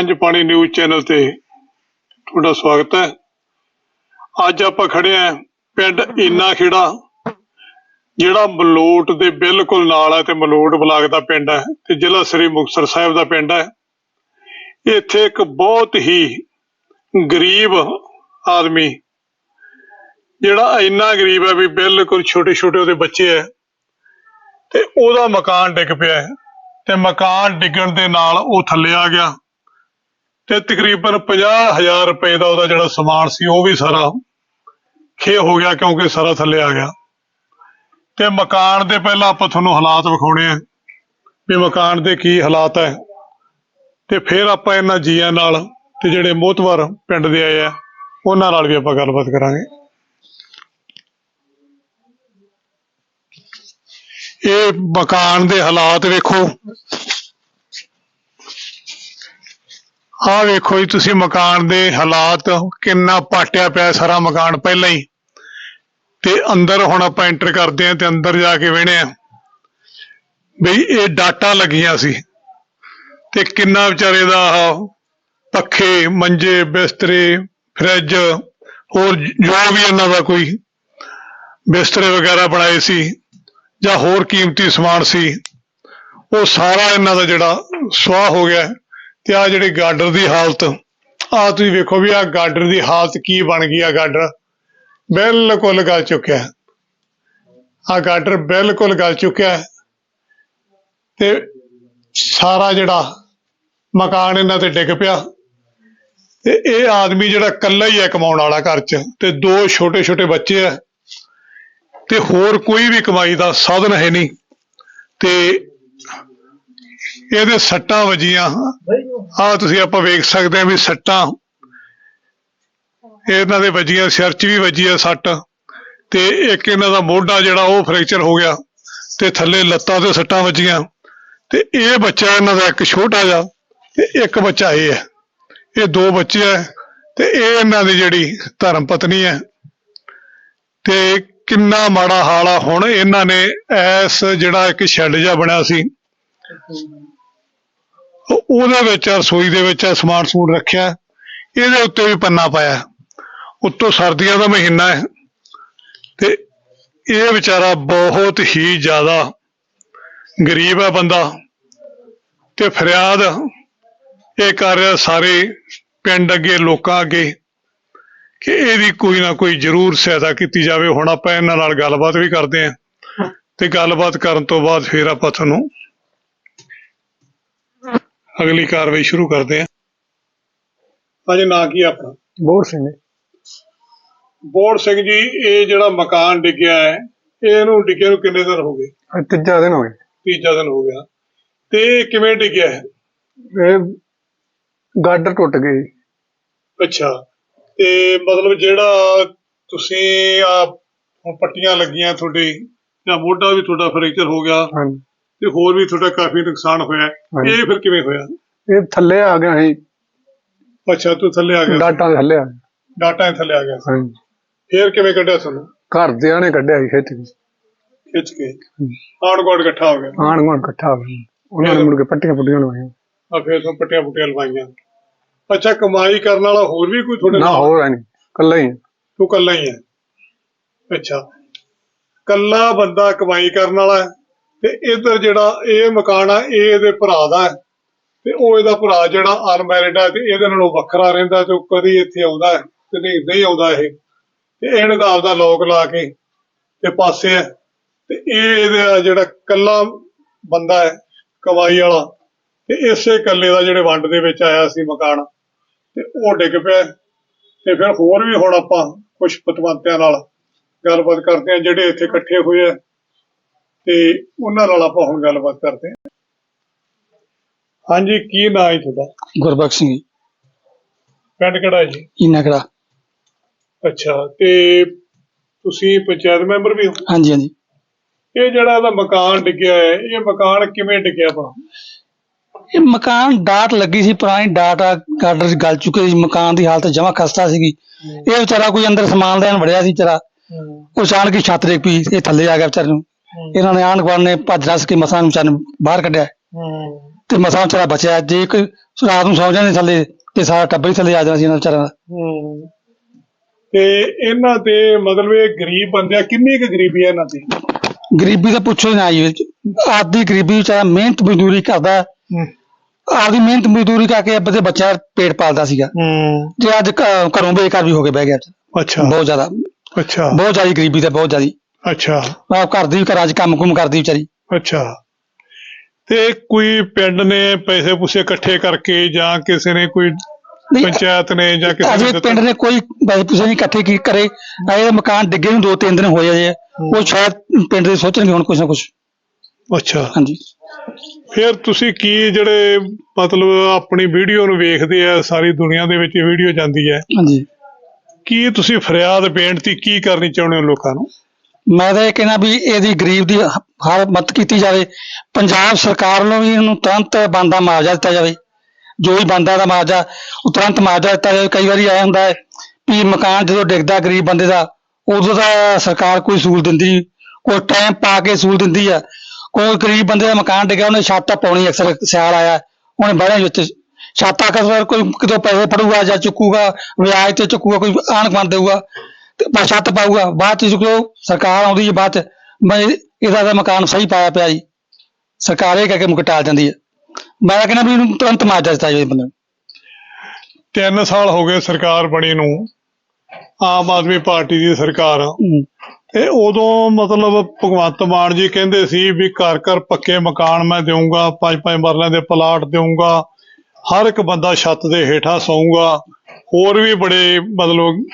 ਪੰਜ ਪਾਣੀ news channel ਤੇ ਤੁਹਾਡਾ ਸਵਾਗਤ ਹੈ। ਅੱਜ ਆਪਾਂ ਖੜੇ ਆਂ ਪਿੰਡ ਇਨਾ ਖੇੜਾ, ਜਿਹੜਾ ਮਲੋਟ ਦੇ ਬਿਲਕੁਲ ਨਾਲ ਹੈ ਤੇ ਮਲੋਟ ਬਲਾਕ ਦਾ ਪਿੰਡ ਹੈ ਤੇ ਜ਼ਿਲ੍ਹਾ ਸ੍ਰੀ ਮੁਕਤਸਰ ਸਾਹਿਬ ਦਾ ਪਿੰਡ ਹੈ। ਇੱਥੇ ਇੱਕ ਬਹੁਤ ਹੀ ਗਰੀਬ ਆਦਮੀ, ਜਿਹੜਾ ਇੰਨਾ ਗਰੀਬ ਹੈ ਵੀ ਬਿਲਕੁਲ ਛੋਟੇ ਛੋਟੇ ਉਹਦੇ ਬੱਚੇ ਹੈ ਤੇ ਉਹਦਾ ਮਕਾਨ ਡਿੱਗ ਪਿਆ ਹੈ ਤੇ ਮਕਾਨ ਡਿੱਗਣ ਦੇ ਨਾਲ ਉਹ ਥੱਲੇ ਆ ਗਿਆ। ਤੇ ਤਕਰੀਬਨ 50000 ਰੁਪਏ ਦਾ ਉਹਦਾ ਜਿਹੜਾ ਸਮਾਨ ਸੀ, ਉਹ ਵੀ ਸਾਰਾ ਖੇ ਹੋ ਗਿਆ ਕਿਉਂਕਿ ਸਾਰਾ ਥੱਲੇ ਆ ਗਿਆ। ਤੇ ਮਕਾਨ ਦੇ ਪਹਿਲਾਂ ਆਪਾਂ ਤੁਹਾਨੂੰ ਹਾਲਾਤ ਵਿਖਾਉਣੇ ਆ ਵੀ ਮਕਾਨ ਦੇ ਕੀ ਹਾਲਾਤ ਹੈ ਤੇ ਫਿਰ ਆਪਾਂ ਇਹਨਾਂ ਜੀਆਂ ਨਾਲ ਤੇ ਜਿਹੜੇ ਮੋਤਵਰ ਪਿੰਡ ਦੇ ਆਏ ਆ, ਉਹਨਾਂ ਨਾਲ ਵੀ ਆਪਾਂ ਗੱਲਬਾਤ ਕਰਾਂਗੇ। ਇਹ ਮਕਾਨ ਦੇ ਹਾਲਾਤ ਵੇਖੋ। ਆਹ ਵੇਖੋ ਜੀ ਤੁਸੀਂ ਮਕਾਨ ਦੇ ਹਾਲਾਤ ਕਿੰਨਾ ਪਾਟਿਆ ਪਿਆ ਸਾਰਾ ਮਕਾਨ ਪਹਿਲਾਂ ਹੀ ਤੇ ਅੰਦਰ ਹੁਣ ਆਪਾਂ ਐਂਟਰ ਕਰਦੇ ਆਂ ਤੇ ਅੰਦਰ ਜਾ ਕੇ ਵੇਹਣੇ ਆ ਬਈ ਇਹ ਡਾਟਾ ਲੱਗੀਆਂ ਸੀ ਤੇ ਕਿੰਨਾ ਵਿਚਾਰੇ ਦਾ ਆਹ ਪੱਖੇ ਮੰਜੇ ਬਿਸਤਰੇ ਫਰਿੱਜ ਹੋਰ ਜੋ ਵੀ ਇਹਨਾਂ ਦਾ ਕੋਈ ਬਿਸਤਰੇ ਵਗੈਰਾ ਬਣਾਏ ਸੀ ਜਾਂ ਹੋਰ ਕੀਮਤੀ ਸਮਾਨ ਸੀ ਉਹ ਸਾਰਾ ਇਹਨਾਂ ਦਾ ਜਿਹੜਾ ਸੁਆਹ ਹੋ ਗਿਆ ਹੈ। ਤੇ ਆ ਜਿਹੜੀ ਗਾਡਰ ਦੀ ਹਾਲਤ ਆ ਤੁਸੀਂ ਵੇਖੋ ਵੀ ਆ ਗਾਡਰ ਦੀ ਹਾਲਤ ਕੀ ਬਣ ਗਈ ਆ ਗਾਡਰ। ਬਿਲਕੁਲ ਗਲ ਚੁੱਕਿਆ। ਆ ਗਾਡਰ ਬਿਲਕੁਲ ਗਲ ਚੁੱਕਿਆ ਤੇ ਸਾਰਾ ਜਿਹੜਾ ਮਕਾਨ ਇਹਨਾਂ ਤੇ ਡਿੱਗ ਪਿਆ। ਤੇ ਇਹ ਆਦਮੀ ਜਿਹੜਾ ਇਕੱਲਾ ਹੀ ਹੈ ਕਮਾਉਣ ਵਾਲਾ ਘਰ 'ਚ, ਤੇ ਦੋ ਛੋਟੇ ਛੋਟੇ ਬੱਚੇ ਆ। ਤੇ ਹੋਰ ਕੋਈ ਵੀ ਕਮਾਈ ਦਾ ਸਾਧਨ ਹੈ ਨਹੀਂ। ਤੇ ਇਹਦੇ ਸੱਟਾਂ ਵੱਜੀਆਂ। ਆ ਤੁਸੀਂ ਆਪਾਂ ਵੇਖ ਸਕਦੇ ਹਾਂ ਵੀ ਸੱਟਾਂ ਇਹਨਾਂ ਦੇ ਵੱਜੀਆਂ ਸਿਰ 'ਚ ਵੀ ਵੱਜੀ ਆ ਸੱਟ ਤੇ ਇੱਕ ਇਹਨਾਂ ਦਾ ਮੋਢਾ ਜਿਹੜਾ ਉਹ ਫ੍ਰੈਕਚਰ ਹੋ ਗਿਆ ਤੇ ਥੱਲੇ ਲੱਤਾਂ ਤੇ ਸੱਟਾਂ ਵੱਜੀਆਂ ਤੇ ਇਹ ਬੱਚਾ ਇਹਨਾਂ ਦਾ ਇੱਕ ਛੋਟਾ ਜਿਹਾ ਤੇ ਇੱਕ ਬੱਚਾ ਇਹ ਹੈ। ਇਹ ਦੋ ਬੱਚੇ ਹੈ ਤੇ ਇਹ ਇਹਨਾਂ ਦੀ ਜਿਹੜੀ ਧਰਮ ਪਤਨੀ ਹੈ ਤੇ ਕਿੰਨਾ ਮਾੜਾ ਹਾਲ ਆ। ਹੁਣ ਇਹਨਾਂ ਨੇ ਐਸ ਜਿਹੜਾ ਇੱਕ ਸ਼ੈੱਡ ਜਿਹਾ ਬਣਿਆ ਸੀ। ਉਹਦੇ ਵਿੱਚ ਰਸੋਈ ਦੇ ਵਿੱਚ ਸਮਾਨ ਸਮੂਨ ਰੱਖਿਆ। ਇਹਦੇ ਉੱਤੇ ਵੀ ਪੰਨਾ ਪਾਇਆ। ਉੱਤੋਂ ਸਰਦੀਆਂ ਦਾ ਮਹੀਨਾ ਹੈ। ਤੇ ਇਹ ਵਿਚਾਰਾ ਬਹੁਤ ਹੀ ਜ਼ਿਆਦਾ ਗਰੀਬ ਹੈ ਬੰਦਾ। ਤੇ ਫਰਿਆਦ ਇਹ ਕਰ ਰਿਹਾ ਸਾਰੇ ਪਿੰਡ ਅੱਗੇ, ਲੋਕਾਂ ਅੱਗੇ ਕਿ ਇਹਦੀ ਕੋਈ ਨਾ ਕੋਈ ਜ਼ਰੂਰ ਸਹਾਇਤਾ ਕੀਤੀ ਜਾਵੇ। ਹੁਣ ਆਪਾਂ ਇਹਨਾਂ ਨਾਲ ਗੱਲਬਾਤ ਵੀ ਕਰਦੇ ਹਾਂ। ਤੇ ਗੱਲਬਾਤ ਕਰਨ ਤੋਂ ਬਾਅਦ ਫਿਰ ਆਪਾਂ ਤੁਹਾਨੂੰ ਅਗਲੀ ਕਾਰਵਾਈ ਸ਼ੁਰੂ ਕਰਦੇ ਹਾਂ। ਅਜੇ ਨਾਂ ਕੀ ਆਪਣਾ? ਬੋੜ ਸਿੰਘ ਬੋੜ ਸਿੰਘ ਜੀ ਇਹ ਜਿਹੜਾ ਮਕਾਨ ਡਿੱਗਿਆ ਹੈ ਇਹਨੂੰ ਡਿੱਗੇ ਨੂੰ ਕਿੰਨੇ ਦਿਨ ਹੋ ਗਏ? ਅੱਜ ਤੀਜਾ ਦਿਨ ਹੋ ਗਿਆ। ਤੀਜਾ ਦਿਨ ਹੋ ਗਿਆ। ਤੇ ਇਹ ਕਿਵੇਂ ਡਿੱਗਿਆ ਹੈ? ਇਹ ਗਾਡਰ ਟੁੱਟ ਗਈ ਅੱਛਾ। ਤੇ ਮਤਲਬ ਜਿਹੜਾ ਤੁਸੀਂ ਆ ਹੁਣ ਪੱਟੀਆਂ ਲੱਗੀਆਂ ਤੁਹਾਡੇ ਜਾਂ ਮੋਢਾ ਵੀ ਤੁਹਾਡਾ ਫ੍ਰੈਕਚਰ ਹੋ ਗਿਆ ਹਾਂਜੀ। ਤੇ ਹੋਰ ਵੀ ਤੁਹਾਡਾ ਕਾਫੀ ਨੁਕਸਾਨ ਹੋਇਆ ਹੈ। ਇਹ ਫਿਰ ਕਿਵੇਂ ਹੋਇਆ? ਇਹ ਥੱਲੇ ਆ ਗਿਆ ਸੀ। ਅੱਛਾ ਤੂੰ ਥੱਲੇ ਆ ਗਿਆ ਡਾਟਾ ਦੇ ਥੱਲੇ ਆ ਗਿਆ। ਡਾਟਾ ਹੀ ਥੱਲੇ ਆ ਗਿਆ। ਹਾਂਜੀ। ਫਿਰ ਕਿਵੇਂ ਕੱਢਿਆ ਤੁਹਾਨੂੰ? ਘਰ ਦੇ ਨੇ ਕੱਢਿਆ ਸੀ ਖਿੱਚ ਕੇ। ਖਿੱਚ ਕੇ। ਆਣ ਗੋੜ ਇਕੱਠਾ ਹੋ ਗਿਆ। ਆਣ ਗੁਆਂਢ ਇਕੱਠਾ ਹੋ ਗਿਆ। ਉਹਨਾਂ ਨੇ ਮੁੜ ਕੇ ਪੱਟੀਆਂ ਪੁੱਟੀਆਂ ਲਵਾਈਆਂ। ਆ ਫਿਰ ਤੋਂ ਪੱਟੀਆਂ ਪੁੱਟੀਆਂ ਲਵਾਈਆਂ। ਅੱਛਾ ਕਮਾਈ ਕਰਨ ਵਾਲਾ ਹੋਰ ਵੀ ਕੋਈ ਤੁਹਾਡੇ ਨਾ ਨਾਲ? ਹੋਰ ਨਹੀਂ। ਕੱਲਾ ਹੀ ਤੂੰ ਕੱਲਾ ਹੀ ਹੈ। ਅੱਛਾ। ਕੱਲਾ ਬੰਦਾ ਕਮਾਈ ਕਰਨ ਵਾਲਾ ਹੈ? ਤੇ ਇਧਰ ਜਿਹੜਾ ਇਹ ਮਕਾਨ ਆ, ਇਹ ਇਹਦੇ ਭਰਾ ਦਾ ਹੈ। ਤੇ ਉਹ ਇਹਦਾ ਭਰਾ ਜਿਹੜਾ ਅਨਮੈਰਿਡ ਹੈ ਤੇ ਇਹਦੇ ਨਾਲੋਂ ਵੱਖਰਾ ਰਹਿੰਦਾ ਤੇ ਉਹ ਕਦੀ ਇੱਥੇ ਆਉਂਦਾ ਤੇ ਨਹੀਂ ਨਹੀਂ ਆਉਂਦਾ ਇਹ। ਤੇ ਇਹਨੇ ਦਾ ਆਪਦਾ ਲੋਕ ਲਾ ਕੇ ਤੇ ਪਾਸੇ ਹੈ। ਤੇ ਇਹ ਇਹਦਾ ਜਿਹੜਾ ਕੱਲਾ ਬੰਦਾ ਹੈ ਕਮਾਈ ਵਾਲਾ। ਤੇ ਇਸੇ ਕੱਲੇ ਦਾ ਜਿਹੜੇ ਵੰਡ ਦੇ ਵਿੱਚ ਆਇਆ ਸੀ ਮਕਾਨ, ਤੇ ਉਹ ਡਿੱਗ ਪਿਆ ਤੇ ਫਿਰ ਹੋਰ ਵੀ ਹੁਣ ਆਪਾਂ ਕੁਝ ਪਤਵੰਤਿਆਂ ਨਾਲ ਗੱਲਬਾਤ ਕਰਦੇ ਹਾਂ, ਜਿਹੜੇ ਇੱਥੇ ਇਕੱਠੇ ਹੋਏ ਆ। ਤੇ ਉਹਨਾਂ ਨਾਲ ਆਪਾਂ ਹੁਣ ਗੱਲਬਾਤ ਕਰਦੇ ਹਾਂ। ਹਾਂਜੀ ਕੀ ਨਾਂ ਹੈ ਤੁਹਾਡਾ? ਗੁਰਬਖਸ਼ ਸਿੰਘ ਜੀ, ਪਿੰਡ ਕਿਹੜਾ ਹੈ ਜੀ? ਕੜਾ ਅੱਛਾ ਤੇ ਤੁਸੀਂ ਪੰਚਾਇਤ ਮੈਂਬਰ ਵੀ ਹੋ? ਹਾਂਜੀ ਹਾਂਜੀ। ਇਹ ਜਿਹੜਾ ਇਹਦਾ ਮਕਾਨ ਡਿੱਗਿਆ ਹੈ ਇਹ ਮਕਾਨ ਕਿਵੇਂ ਡਿੱਗਿਆ ਆਪਣਾ ਇਹ ਮਕਾਨ ਡਾਟ ਲੱਗੀ ਸੀ ਪੁਰਾਣੀ ਡਾਟ ਆ ਗਾਡਰ ਚ ਗਲ ਚੁੱਕੇ ਸੀ ਮਕਾਨ ਦੀ ਹਾਲਤ ਜਮਾ ਖਸਤਾ ਸੀਗੀ। ਇਹ ਵਿਚਾਰਾ ਕੋਈ ਅੰਦਰ ਸਮਾਨ ਲੈਣ ਵੜਿਆ ਸੀ ਵਿਚਾਰਾ। ਉਹ ਅਚਾਨਕ ਹੀ ਛੱਤ ਦੇ ਪਈ ਇਹ ਥੱਲੇ ਆ ਗਿਆ ਵਿਚਾਰੇ ਨੂੰ। ਇਹਨਾਂ ਨੇ ਆਂਢ ਗੁਆਂਢ ਨੇ ਭੱਜ ਰਸ ਕੇ ਮਸਾਂ ਨੂੰ ਵਿਚਾਰੇ ਨੂੰ ਬਾਹਰ ਕੱਢਿਆ। ਤੇ ਮਸਾਂ ਵਿਚਾਰਾ ਬਚਿਆ। ਜੇ ਕੋਈ ਰਾਤ ਨੂੰ ਸੌ ਜਾਂਦੇ ਥੱਲੇ ਤੇ ਸਾਰਾ ਟੱਬਰ ਹੀ ਥੱਲੇ ਆ ਜਾਣਾ ਸੀ ਇਹਨਾਂ ਵਿਚਾਰਿਆਂ ਦਾ। ਤੇ ਇਹਨਾਂ ਤੇ ਮਤਲਬ ਇਹ ਗਰੀਬ ਬੰਦੇ ਆ ਕਿੰਨੀ ਕੁ ਗਰੀਬੀ ਹੈ ਇਹਨਾਂ ਦੀ? ਗਰੀਬੀ ਤਾਂ ਪੁੱਛੋ ਨਾ ਜੀ ਆਪਦੀ ਗਰੀਬੀ ਵਿਚਾਰਾ ਮਿਹਨਤ ਮਜ਼ਦੂਰੀ ਕਰਦਾ। ਆਪਦੀ ਮਿਹਨਤ ਮਜ਼ਦੂਰੀ ਕਰਕੇ ਆਪਣੇ ਬੱਚਾ ਪੇਟ ਪਾਲਦਾ ਸੀਗਾ। ਹੂੰ। ਤੇ ਅੱਜ ਘਰੋਂ ਬੇਕਾਰ ਵੀ ਹੋ ਕੇ ਬਹਿ ਗਿਆ। ਅੱਛਾ। ਬਹੁਤ ਜ਼ਿਆਦਾ। ਅੱਛਾ। ਬਹੁਤ ਜ਼ਿਆਦਾ ਗਰੀਬੀ ਤਾਂ ਬਹੁਤ ਜ਼ਿਆਦਾ। ਅੱਛਾ। ਆਪ ਘਰ ਦੀ ਵੀ ਘਰਾਂ 'ਚ ਕੰਮ ਕੁਮ ਕਰਦੀ ਵਿਚਾਰੀ। ਅੱਛਾ। ਤੇ ਕੋਈ ਪਿੰਡ ਨੇ ਪੈਸੇ ਪੂਸੇ ਇਕੱਠੇ ਕਰਕੇ ਜਾਂ ਕਿਸੇ ਨੇ ਕੋਈ ਨਹੀਂ, ਪੰਚਾਇਤ ਨੇ ਜਾਂ ਕਿਸੇ ਅਜੇ? ਪਿੰਡ ਨੇ ਕੋਈ ਪੈਸੇ ਪੂਸੇ ਨਹੀਂ ਇਕੱਠੇ ਕੀ ਕਰੇ ਇਹ ਮਕਾਨ ਡਿੱਗੇ ਨੂੰ ਦੋ ਤਿੰਨ ਦਿਨ ਹੋਏ ਅਜੇ ਉਹ ਸ਼ਾਇਦ ਪਿੰਡ ਦੇ ਸੋਚਣਗੇ ਹੁਣ ਕੁਛ ਨਾ ਕੁਛ। ਅੱਛਾ। ਹਾਂਜੀ। ਫਿਰ ਤੁਸੀਂ ਕੀ ਜਿਹੜੇ ਮਤਲਬ ਆਪਣੀ ਵੀਡੀਓ ਨੂੰ ਵੇਖਦੇ ਆ ਸਾਰੀ ਦੁਨੀਆ ਦੇ ਵਿੱਚ ਵੀਡੀਓ ਜਾਂਦੀ ਹੈ। ਹਾਂਜੀ। ਕੀ ਤੁਸੀਂ ਫਰਿਆਦ ਬੇਨਤੀ ਕੀ ਕਰਨੀ ਚਾਹੁੰਦੇ ਹੋ ਲੋਕਾਂ ਨੂੰ? ਮੈਂ ਤਾਂ ਇਹ ਕਹਿੰਦਾ ਵੀ ਇਹਦੀ ਗਰੀਬ ਦੀ ਹਰ ਮਦਦ ਕੀਤੀ ਜਾਵੇ। ਪੰਜਾਬ ਸਰਕਾਰ ਨੂੰ ਵੀ ਇਹਨੂੰ ਤੁਰੰਤ ਬੰਦਾ ਮੁਆਵਜ਼ਾ ਦਿੱਤਾ ਜਾਵੇ। ਜੋ ਵੀ ਬੰਦਾ ਦਾ ਮੁਆਵਜ਼ਾ, ਉਹ ਤੁਰੰਤ ਮੁਆਵਜ਼ਾ ਦਿੱਤਾ ਜਾਵੇ। ਕਈ ਵਾਰੀ ਆਇਆ ਹੁੰਦਾ ਹੈ ਵੀ ਮਕਾਨ ਜਦੋਂ ਡਿੱਗਦਾ ਗਰੀਬ ਬੰਦੇ ਦਾ, ਉਦੋਂ ਦਾ ਸਰਕਾਰ ਕੋਈ ਸਹੂਲਤ ਦਿੰਦੀ ਕੋਈ ਟਾਈਮ ਪਾ ਕੇ ਸਹੂਲਤ ਦਿੰਦੀ ਆ। ਕੋਈ ਗਰੀਬ ਬੰਦੇ ਦਾ ਮਕਾਨ ਡਿੱਗਿਆ, ਉਹਨੇ ਛੱਤ ਪਾਉਣੀ ਅਕਸਰ ਸਿਆਲ ਆਇਆ। ਉਹਨੇ ਬਹਿਣਾ ਵਿੱਚ। ਛਾਤਾ ਅਕਸਰ ਕੋਈ ਕਿਦੋਂ ਪੈਸੇ ਫੜੂਗਾ ਜਾਂ ਚੁੱਕੂਗਾ, ਵਿਆਜ ਤੇ ਚੁੱਕੂਗਾ, ਕੋਈ ਆਣ ਬੰਦ ਦੇਊਗਾ। ਬਸ ਛੱਤ ਪਾਊਗਾ ਬਾਅਦ ਚ ਜਦੋਂ ਸਰਕਾਰ ਆਉਂਦੀ ਹੈ ਬਾਅਦ ਚ ਮੈਂ ਇਹਦਾ ਤਾਂ ਮਕਾਨ ਸਹੀ ਪਾਇਆ ਪਿਆ ਜੀ। ਸਰਕਾਰ ਇਹ ਕਹਿ ਕੇ ਮੁਕ ਟਾਲ ਜਾਂਦੀ ਹੈ। ਮੈਂ ਤਾਂ ਕਹਿੰਦਾ ਵੀ ਇਹਨੂੰ ਤੁਰੰਤ ਮਾਰਜਾ ਦਿੱਤਾ ਜਾਵੇ ਬੰਦੇ ਨੂੰ। ਤਿੰਨ ਸਾਲ ਹੋ ਗਏ ਸਰਕਾਰ ਬਣੀ ਨੂੰ। ਆਮ ਆਦਮੀ ਪਾਰਟੀ ਦੀ ਸਰਕਾਰ। ਹਮ, ਤੇ ਉਦੋਂ ਮਤਲਬ ਭਗਵੰਤ ਮਾਨ ਜੀ ਕਹਿੰਦੇ ਸੀ ਵੀ ਘਰ ਘਰ ਪੱਕੇ ਮਕਾਨ ਮੈਂ ਦੇਵਾਂਗਾ ਪੰਜ ਪੰਜ ਮਰਲਿਆਂ ਦੇ ਪਲਾਟ ਦੇਵਾਂਗਾ ਹਰ ਇੱਕ ਬੰਦਾ ਛੱਤ ਦੇ ਹੇਠਾਂ ਸੌਂਗਾ ਹੋਰ ਵੀ ਬੜੇ ਮਤਲਬ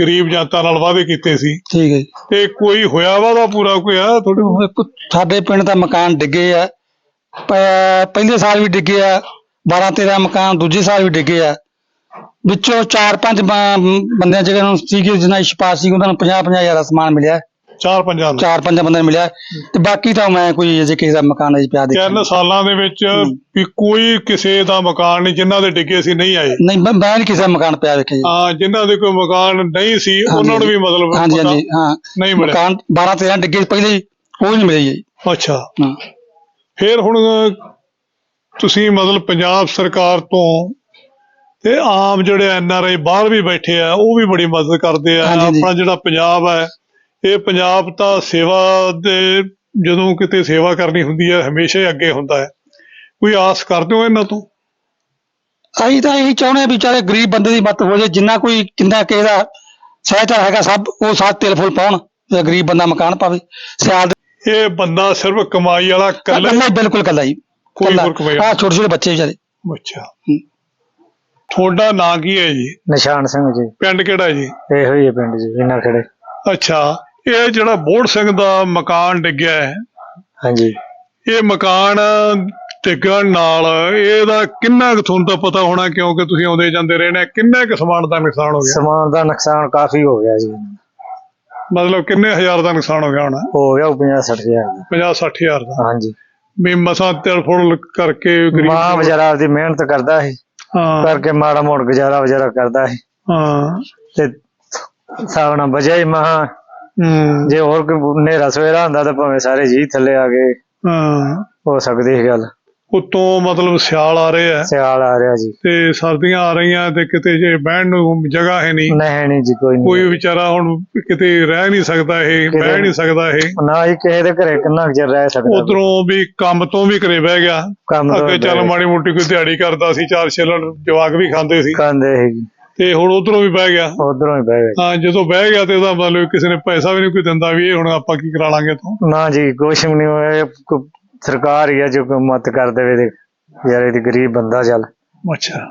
ਗਰੀਬ ਜਨਤਾ ਨਾਲ ਵਾਅਦੇ ਕੀਤੇ ਸੀ। ਠੀਕ ਹੈ ਜੀ। ਤੇ ਕੋਈ ਹੋਇਆ ਵਾਦਾ ਪੂਰਾ ਕੋਈ ਆ? ਤੁਹਾਡੇ ਕੋਲ? ਸਾਡੇ ਪਿੰਡ ਦਾ ਮਕਾਨ ਡਿੱਗੇ ਆ। ਪ- ਪਹਿਲੇ ਸਾਲ ਵੀ ਡਿੱਗੇ ਆ। 12 13 ਮਕਾਨ ਦੂਜੇ ਸਾਲ ਵੀ ਡਿੱਗੇ ਆ। ਵਿੱਚੋਂ ਚਾਰ ਪੰਜ ਬ- ਬੰਦਿਆਂ ਜਿਹੜੇ ਨੂੰ ਸੀਗੇ ਜਿਹਨਾਂ ਇਸ਼ਪਾਤ ਸੀ ਉਹਨਾਂ ਨੂੰ 50 50 ਹਜ਼ਾਰ ਦਾ ਸਮਾਨ ਮਿਲਿਆ। ਚਾਰ ਪੰਜਾਂ ਨੂੰ। ਚਾਰ ਪੰਜ ਬੰਦਿਆਂ ਨੂੰ ਮਿਲਿਆ। ਤੇ ਬਾਕੀ ਤਾਂ ਮੈਂ ਕੋਈ ਅਜੇ ਕਿਸੇ ਦਾ ਮਕਾਨ ਅਜੇ ਪਿਆ ਦੇਖਿਆ ਤਿੰਨ ਸਾਲਾਂ ਦੇ ਵਿੱਚ ਵੀ ਕੋਈ ਕਿਸੇ ਦਾ ਮਕਾਨ ਨਹੀਂ ਜਿਨ੍ਹਾਂ ਦੇ ਡਿੱਗੇ ਸੀ ਨਹੀਂ ਆਏ। ਨਹੀਂ ਮੈਂ ਮੈਂ ਨਹੀਂ ਕਿਸੇ ਦਾ ਮਕਾਨ ਪਿਆ ਵੇਖਿਆ ਜੀ। ਆ ਜਿਨ੍ਹਾਂ ਦੇ ਕੋਈ ਮਕਾਨ ਨਹੀਂ ਸੀ ਉਹਨਾਂ ਨੂੰ ਵੀ ਮਤਲਬ ਹਾਂਜੀ ਹਾਂਜੀ ਹਾਂ। ਨਹੀਂ ਮਿਲਿਆ। ਮਕਾਨ 12 13 ਡਿੱਗੇ ਪਹਿਲੇ ਹੀ, ਉਹ ਨਹੀਂ ਮਿਲੇ ਜੀ। ਅੱਛਾ। ਹਾਂ। ਫਿਰ ਹੁਣ ਤੁਸੀਂ ਮਤਲਬ ਪੰਜਾਬ ਸਰਕਾਰ ਤੋਂ ਤੇ ਆਮ ਜਿਹੜੇ ਐਨ ਆਰ ਆਈ ਬਾਹਰ ਵੀ ਬੈਠੇ ਆ ਉਹ ਵੀ ਬੜੀ ਮਦਦ ਕਰਦੇ ਆ। ਹਾਂਜੀ, ਹਾਂਜੀ। ਆਪਣਾ ਜਿਹੜਾ ਪੰਜਾਬ ਹੈ ਇਹ ਪੰਜਾਬ ਤਾਂ ਸੇਵਾ ਦੇ ਜਦੋਂ ਕਿਤੇ ਸੇਵਾ ਕਰਨੀ ਹੁੰਦੀ ਹੈ ਹਮੇਸ਼ਾ ਹੀ ਅੱਗੇ ਹੁੰਦਾ ਹੈ। ਕੋਈ ਆਸ ਕਰਦੇ ਹੋ ਇਹਨਾਂ ਤੋਂ? ਅਸੀਂ ਤਾਂ ਇਹੀ ਚਾਹੁੰਦੇ ਹਾਂ ਵੀ ਚਾਰੇ ਗਰੀਬ ਬੰਦੇ ਦੀ ਮਦਦ ਹੋ ਜਾਏ ਜਿੰਨਾ ਕੋਈ ਕਿੰਨਾ ਕਿਸੇ ਦਾ ਸਹਾਇਤਾ ਹੈਗਾ ਸਭ ਉਹ ਸਾਥ ਤਿਲ ਫੁੱਲ ਪਾਉਣ ਤੇ ਗਰੀਬ ਬੰਦਾ ਮਕਾਨ ਪਾਵੇ। ਸਿਆਲ ਦੇ ਇਹ ਬੰਦਾ ਸਿਰਫ ਕਮਾਈ ਵਾਲਾ ਇਕੱਲਾ ਕੱਲਾ ਬਿਲਕੁਲ ਕੱਲਾ ਜੀ ਕੋਈ ਹੋਰ ਕਮਾਈ ਆ ਛੋਟੇ ਛੋਟੇ ਬੱਚੇ ਵਿਚਾਰੇ। ਅੱਛਾ। ਤੁਹਾਡਾ ਨਾਂ ਕੀ ਹੈ ਜੀ? ਨਿਸ਼ਾਨ ਸਿੰਘ ਜੀ। ਪਿੰਡ ਕਿਹੜਾ ਜੀ? ਇਹੋ ਹੀ ਹੈ ਪਿੰਡ ਜੀ ਇਹਨਾਂ ਖੜੇ। ਅੱਛਾ। ਇਹ ਜਿਹੜਾ ਬੋੜ ਸਿੰਘ ਦਾ ਮਕਾਨ ਡਿੱਗਿਆ ਹੈ ਹਾਂਜੀ। ਇਹ ਮਕਾਨ ਡਿੱਗਣ ਨਾਲ ਇਹਦਾ ਕਿੰਨਾ ਕੁ ਤੁਹਾਨੂੰ ਤਾਂ ਪਤਾ ਹੋਣਾ ਕਿਉਂਕਿ ਤੁਸੀਂ ਆਉਂਦੇ ਜਾਂਦੇ ਰਹੇ ਨੇ ਕਿੰਨੇ ਕੁ ਸਮਾਨ ਦਾ ਨੁਕਸਾਨ ਹੋ ਗਿਆ? ਸਮਾਨ ਦਾ ਨੁਕਸਾਨ ਕਾਫੀ ਹੋ ਗਿਆ ਜੀ। ਮਤਲਬ ਕਿੰਨੇ ਹਜ਼ਾਰ ਦਾ ਨੁਕਸਾਨ ਹੋ ਗਿਆ ਹੋਣਾ? ਹੋ ਗਿਆ 50 60 ਹਜ਼ਾਰ ਦਾ। 50 60 ਹਜ਼ਾਰ ਦਾ। ਹਾਂਜੀ। ਵੀ ਮਸਾਂ ਤਿਲ ਫੁੱਲ ਕਰਕੇ ਮਾਂ ਵਿਚਾਰਾ ਆਪਦੀ ਮਿਹਨਤ ਕਰਦਾ ਸੀ। ਹਾਂ। ਕਰਕੇ ਮਾੜਾ ਮੋੜ ਗੁਜ਼ਾਰਾ ਵਿਚਾਰਾ ਕਰਦਾ ਸੀ। ਹਾਂ। ਤੇ ਸਾਵਣਾ ਹੀ ਮਹਾ ਹੂੰ, ਜੇ ਹੋਰ ਕੋਈ ਹਨੇਰਾ ਸਵੇਰਾ ਹੁੰਦਾ ਤਾਂ ਭਾਵੇਂ ਸਾਰੇ ਜੀ ਥੱਲੇ ਆ ਗਏ ਹਾਂ। ਹੋ ਸਕਦੀ ਸੀ ਗੱਲ। ਉਤੋਂ ਮਤਲਬ ਸਿਆਲ ਆ ਰਹੇ ਸਿਆਲ ਆ ਰਿਹਾ ਜੀ। ਤੇ ਸਰਦੀਆਂ ਆ ਰਹੀਆਂ ਤੇ ਕਿਤੇ ਜੇ ਬਹਿਣ ਨੂੰ ਜਗ੍ਹਾ ਹੈ ਨਹੀਂ। ਨਹੀਂ ਨਹੀਂ ਜੀ ਕੋਈ ਕੋਈ ਨਹੀਂ। ਵਿਚਾਰਾ ਹੁਣ ਕਿਤੇ ਰਹਿ ਨਹੀਂ ਸਕਦਾ ਇਹ ਬਹਿ ਨਹੀਂ ਸਕਦਾ ਇਹ। ਨਾ ਹੀ ਕਿਸੇ ਦੇ ਘਰੇ ਕਿੰਨਾ ਕੁ ਚਿਰ ਰਹਿ ਸਕਦਾ। ਉਧਰੋਂ ਵੀ ਕੰਮ ਤੋਂ ਵੀ ਘਰੇ ਬਹਿ ਗਿਆ। ਕੰਮ ਤੋਂ ਅੱਗੇ ਚੱਲ ਮਾੜੀ ਮੋਟੀ ਕੋਈ ਦਿਹਾੜੀ ਕਰਦਾ ਸੀ ਚਾਰ ਛੇਲਣ ਜਵਾਕ ਵੀ ਖਾਂਦੇ ਸੀ। ਖਾਂਦੇ ਸੀ। ਤੇ ਹੁਣ ਉਧਰੋਂ ਵੀ ਬਹਿ ਗਿਆ। ਉਧਰੋਂ ਹੀ ਬਹਿ ਗਏ ਹਾਂ ਜਦੋਂ ਬਹਿ ਗਿਆ ਤੇ ਉਹਦਾ ਮਤਲਬ ਕਿਸੇ ਨੇ ਪੈਸਾ ਵੀ ਨਹੀਂ ਕੋਈ ਦਿੰਦਾ ਵੀ ਇਹ ਹੁਣ ਆਪਾਂ ਕੀ ਕਰਾ ਲਾਂਗੇ ਤੋਂ ਨਾ ਜੀ ਕੁਛ ਵੀ ਨਹੀਂ ਹੋਇਆ ਇਹ ਕੋ- ਸਰਕਾਰ ਹੀ ਹੈ ਜੋ ਕੋਈ ਮਤ ਕਰ ਦੇਵੇ ਤੇ ਯਾਰ ਇਹਦੀ ਗਰੀਬ ਬੰਦਾ ਚੱਲ। ਅੱਛਾ।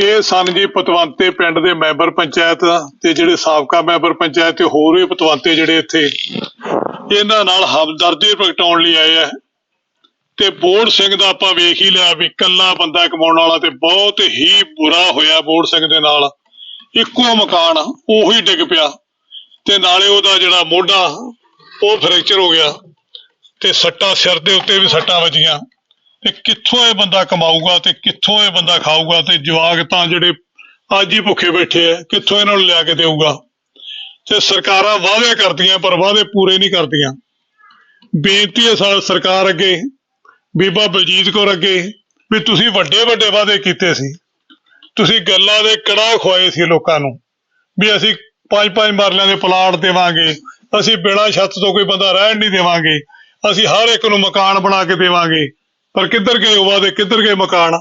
ਇਹ ਸਨ ਜੀ ਪਤਵੰਤੇ ਪਿੰਡ ਦੇ ਮੈਂਬਰ ਪੰਚਾਇਤ ਤੇ ਜਿਹੜੇ ਸਾਬਕਾ ਮੈਂਬਰ ਪੰਚਾਇਤ ਤੇ ਹੋਰ ਵੀ ਪਤਵੰਤੇ ਜਿਹੜੇ ਇੱਥੇ ਇਹਨਾਂ ਨਾਲ ਹਮਦਰਦੀ ਪ੍ਰਗਟਾਉਣ ਲਈ ਆਏ ਆ। ਤੇ ਬੋੜ ਸਿੰਘ ਦਾ ਆਪਾਂ ਵੇਖ ਹੀ ਲਿਆ ਵੀ ਇਕੱਲਾ ਬੰਦਾ ਕਮਾਉਣ ਵਾਲਾ ਤੇ ਬਹੁਤ ਹੀ ਬੁਰਾ ਹੋਇਆ ਬੋੜ ਸਿੰਘ ਦੇ ਨਾਲ। ਇੱਕੋ ਮਕਾਨ ਉਹੀ ਡਿੱਗ ਪਿਆ। ਤੇ ਨਾਲੇ ਉਹਦਾ ਜਿਹੜਾ ਮੋਢਾ, ਉਹ ਫ੍ਰੈਕਚਰ ਹੋ ਗਿਆ। ਤੇ ਸੱਟਾਂ ਸਿਰ ਦੇ ਉੱਤੇ ਵੀ ਸੱਟਾਂ ਵੱਜੀਆਂ। ਤੇ ਕਿੱਥੋਂ ਇਹ ਬੰਦਾ ਕਮਾਊਗਾ ਤੇ ਕਿੱਥੋਂ ਇਹ ਬੰਦਾ ਖਾਊਗਾ ਤੇ ਜਵਾਕ ਤਾਂ ਜਿਹੜੇ ਅੱਜ ਹੀ ਭੁੱਖੇ ਬੈਠੇ ਆ, ਕਿੱਥੋਂ ਇਹਨਾਂ ਨੂੰ ਲਿਆ ਕੇ ਦੇਊਗਾ? ਤੇ ਸਰਕਾਰਾਂ ਵਾਅਦੇ ਕਰਦੀਆਂ, ਪਰ ਵਾਅਦੇ ਪੂਰੇ ਨਹੀਂ ਕਰਦੀਆਂ। ਬੇਨਤੀ ਹੈ ਸਰਕਾਰ ਅੱਗੇ ਬੀਬਾ ਬਲਜੀਤ ਕੌਰ ਅੱਗੇ ਵੀ ਤੁਸੀਂ ਵੱਡੇ ਵੱਡੇ ਵਾਅਦੇ ਕੀਤੇ ਸੀ। ਤੁਸੀਂ ਗੱਲਾਂ ਦੇ ਕੜਾਹ ਖਵਾਏ ਸੀ ਲੋਕਾਂ ਨੂੰ ਵੀ ਅਸੀਂ ਪੰਜ ਪੰਜ ਮਰਲਿਆਂ ਦੇ ਪਲਾਟ ਦੇਵਾਂਗੇ, ਅਸੀਂ ਬਿਨਾਂ ਛੱਤ ਤੋਂ ਕੋਈ ਬੰਦਾ ਰਹਿਣ ਨਹੀਂ ਦੇਵਾਂਗੇ, ਅਸੀਂ ਹਰ ਇੱਕ ਨੂੰ ਮਕਾਨ ਬਣਾ ਕੇ ਦੇਵਾਂਗੇ। ਪਰ ਕਿੱਧਰ ਗਏ ਉਹ ਵਾਅਦੇ, ਕਿੱਧਰ ਗਏ ਮਕਾਨ?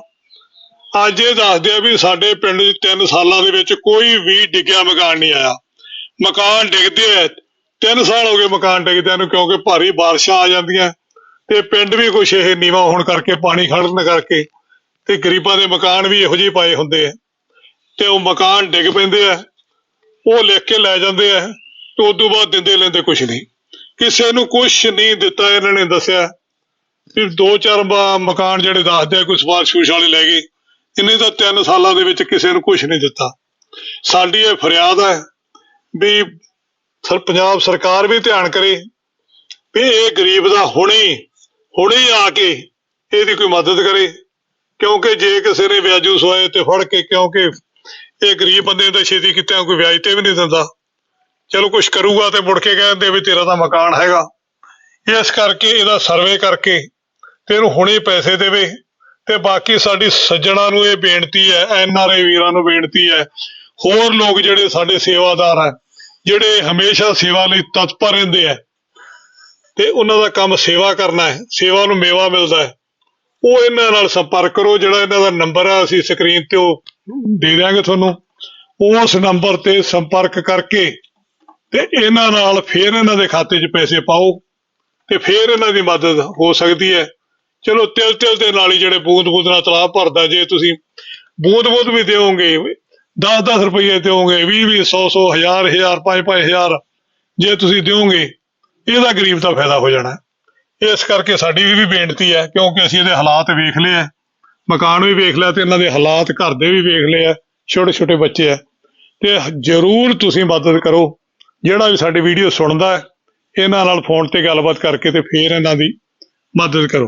ਅੱਜ ਇਹ ਦੱਸਦੇ ਆ ਵੀ ਸਾਡੇ ਪਿੰਡ 'ਚ ਤਿੰਨ ਸਾਲਾਂ ਦੇ ਵਿੱਚ ਕੋਈ ਵੀ ਡਿੱਗਿਆ ਮਕਾਨ ਨਹੀਂ ਆਇਆ। ਮਕਾਨ ਡਿੱਗਦੇ ਆ, ਤਿੰਨ ਸਾਲ ਹੋ ਗਏ ਮਕਾਨ ਡਿੱਗਦਿਆਂ ਨੂੰ ਕਿਉਂਕਿ ਭਾਰੀ ਬਾਰਿਸ਼ਾਂ ਆ ਜਾਂਦੀਆਂ। ਤੇ ਪਿੰਡ ਵੀ ਕੁਛ ਇਹ ਨੀਵਾ ਹੋਣ ਕਰਕੇ, ਪਾਣੀ ਖੜਨ ਕਰਕੇ ਤੇ ਗਰੀਬਾਂ ਦੇ ਮਕਾਨ ਵੀ ਇਹੋ ਜਿਹੇ ਪਾਏ ਹੁੰਦੇ ਆ। ਤੇ ਉਹ ਮਕਾਨ ਡਿੱਗ ਪੈਂਦੇ ਆ, ਉਹ ਲਿਖ ਕੇ ਲੈ ਜਾਂਦੇ ਆ ਤੇ ਉਸ ਤੋਂ ਬਾਅਦ ਦਿੰਦੇ ਲੈਂਦੇ ਕੁਛ ਨਹੀਂ। ਕਿਸੇ ਨੂੰ ਕੁਛ ਨਹੀਂ ਦਿੱਤਾ ਇਹਨਾਂ ਨੇ ਦੱਸਿਆ ਵੀ ਦੋ ਚਾਰ ਮਕਾਨ ਜਿਹੜੇ ਦੱਸਦੇ ਆ, ਕੋਈ ਸਵਾਲ ਸ਼ੂਸ਼ ਵਾਲੇ ਲੈ ਗਏ, ਇਹਨੇ ਤਾਂ ਤਿੰਨ ਸਾਲਾਂ ਦੇ ਵਿੱਚ ਕਿਸੇ ਨੂੰ ਕੁਛ ਨਹੀਂ ਦਿੱਤਾ। ਸਾਡੀ ਇਹ ਫਰਿਆਦ ਹੈ ਵੀ ਸਰ, ਪੰਜਾਬ ਸਰਕਾਰ ਵੀ ਧਿਆਨ ਕਰੇ ਵੀ ਇਹ ਗਰੀਬ ਦਾ ਹੁਣੇ ਹੁਣੇ ਆ ਕੇ ਇਹਦੀ ਕੋਈ ਮਦਦ ਕਰੇ। ਕਿਉਂਕਿ ਜੇ ਕਿਸੇ ਨੇ ਵਿਆਜੂ ਸੋਏ ਤੇ ਫੜ ਕੇ, ਕਿਉਂਕਿ ਇਹ ਗਰੀਬ ਬੰਦੇ ਦਾ ਛੇਤੀ ਕਿਤੇ, ਕੋਈ ਵਿਆਜ ਤੇ ਵੀ ਨਹੀਂ ਦਿੰਦਾ। ਚਲੋ ਕੁਝ ਕਰੂਗਾ ਤੇ ਮੁੜ ਕੇ ਕਹਿੰਦੇ ਵੀ ਤੇਰਾ ਤਾਂ ਮਕਾਨ ਹੈਗਾ। ਇਸ ਕਰਕੇ ਇਹਦਾ ਸਰਵੇ ਕਰਕੇ ਤੇ ਇਹਨੂੰ ਹੁਣੇ ਪੈਸੇ ਦੇਵੇ। ਤੇ ਬਾਕੀ ਸਾਡੀ ਸੱਜਣਾ ਨੂੰ ਇਹ ਬੇਨਤੀ ਹੈ, ਐਨ ਆਰ ਆਈ ਵੀਰਾਂ ਨੂੰ ਬੇਨਤੀ ਹੈ, ਹੋਰ ਲੋਕ ਜਿਹੜੇ ਸਾਡੇ ਸੇਵਾਦਾਰ ਹੈ, ਜਿਹੜੇ ਹਮੇਸ਼ਾ ਸੇਵਾ ਲਈ ਤਤਪਰ ਰਹਿੰਦੇ ਹੈ ਤੇ ਉਹਨਾਂ ਦਾ ਕੰਮ ਸੇਵਾ ਕਰਨਾ ਹੈ, ਸੇਵਾ ਨੂੰ ਮੇਵਾ ਮਿਲਦਾ ਹੈ। ਉਹ ਇਹਨਾਂ ਨਾਲ ਸੰਪਰਕ ਕਰੋ, ਜਿਹੜਾ ਇਹਨਾਂ ਦਾ ਨੰਬਰ ਹੈ, ਅਸੀਂ ਸਕਰੀਨ ਤੇ ਉਹ ਦੇ ਦਿਆਂਗੇ ਤੁਹਾਨੂੰ। ਉਸ ਨੰਬਰ ਤੇ ਸੰਪਰਕ ਕਰਕੇ ਤੇ ਇਹਨਾਂ ਨਾਲ ਫੇਰ ਇਹਨਾਂ ਦੇ ਖਾਤੇ 'ਚ ਪੈਸੇ ਪਾਓ ਤੇ ਫੇਰ ਇਹਨਾਂ ਦੀ ਮਦਦ ਹੋ ਸਕਦੀ ਹੈ। ਚਲੋ ਤਿਲ ਤਿਲ ਦੇ ਨਾਲ ਹੀ ਜਿਹੜੇ ਬੂੰਦ ਬੂੰਦ ਨਾਲ ਤਲਾਬ ਭਰਦਾ, ਜੇ ਤੁਸੀਂ ਬੂੰਦ ਬੂੰਦ ਵੀ ਦਿਓਗੇ 10-10 ਰੁਪਏ ਦਿਓਗੇ 20-20 100-100 1000 1000 5-5000 ਜੇ ਤੁਸੀਂ ਦਿਓਗੇ ਇਹਦਾ ਗਰੀਬ ਦਾ ਫਾਇਦਾ ਹੋ ਜਾਣਾ। ਇਸ ਕਰਕੇ ਸਾਡੀ ਵੀ, ਵੀ ਬੇਨਤੀ ਹੈ ਕਿਉਂਕਿ ਅਸੀਂ ਇਹਦੇ ਹਾਲਾਤ ਵੇਖ ਲਏ ਆ ਮਕਾਨ ਵੀ ਵੇਖ ਲਿਆ ਤੇ ਇਹਨਾਂ ਦੇ ਹਾਲਾਤ ਘਰ ਦੇ ਵੀ ਵੇਖ ਲਏ ਆ ਛੋਟੇ ਛੋਟੇ ਬੱਚੇ ਆ ਤੇ ਜਰੂਰ ਤੁਸੀਂ ਮਦਦ ਕਰੋ। ਜਿਹੜਾ ਵੀ ਸਾਡੀ ਵੀਡੀਓ ਸੁਣਦਾ ਹੈ ਇਹਨਾਂ ਨਾਲ ਫੋਨ ਤੇ ਗੱਲਬਾਤ ਕਰਕੇ ਤੇ ਫੇਰ ਇਹਨਾਂ ਦੀ ਮਦਦ ਕਰੋ।